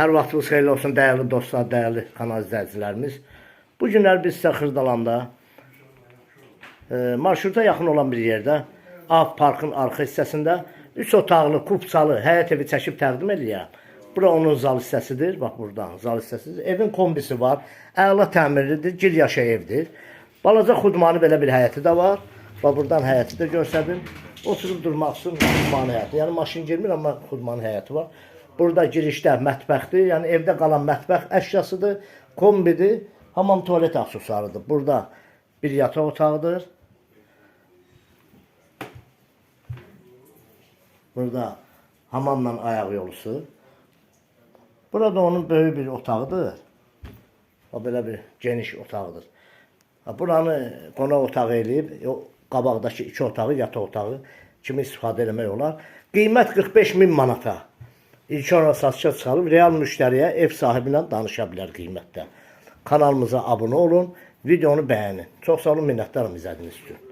Hər vaxtınız xeyirli olsun dəyərli dostlar, dəyərli kanal izləyicilərimiz. Bu günlər biz sizə Xırdalanda e, marşruta yaxın olan bir yerdə Av Parkın arxa hissəsində 3 otaqlı, kupçalı həyət evi çəkib təqdim eləyirəm. Bura onun zal hissəsidir. Bax buradan zal hissəsidir. Evin kombisi var. Əla təmirlidir, gir yaşa evdir. Balaca xudmanı belə bir həyəti də var. Bax buradan həyəti də göstərdim. Oturub durmaq üçün xudmanı həyəti. Yəni maşın girmir amma xudmanı həyəti var. Burada girişdə mətbəxdir. Yəni evdə qalan mətbəx əşyasıdır, kombidir, hamam tualet aksesuarıdır. Burada bir yataq otağıdır. Burada hamamla ayaq yolusu. Burada onun böyük bir otağıdır. O belə bir geniş otağıdır. Buranı qonaq otağı eləyib, qabaqdakı iki otağı, yataq otağı kimi istifadə eləmək olar. Qiymət 45 min manata. İlk ona satışa çıxarıb real müştəriyə ev sahibi ilə danışa bilər qiymətdə. Kanalımıza abunə olun, videonu bəyənin. Çox sağ olun, minnətdarım izlədiyiniz üçün.